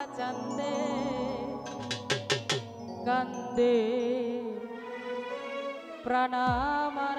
চন্দে গন্দে প্রণামার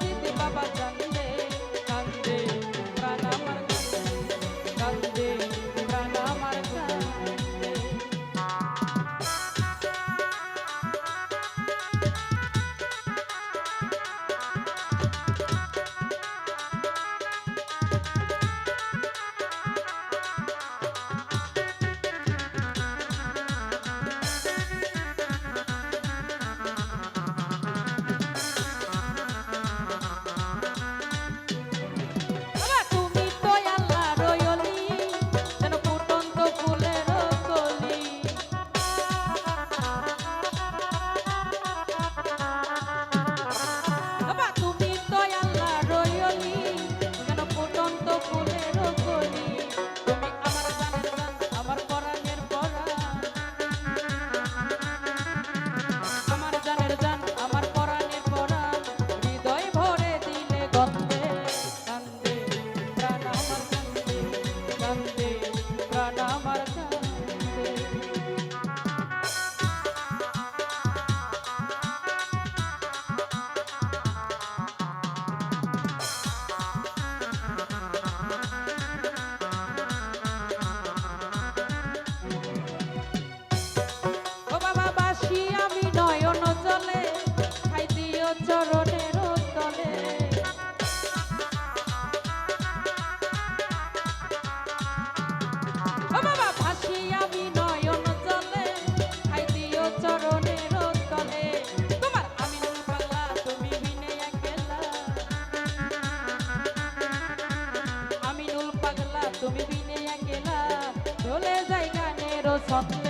দিতে বাবা জান かった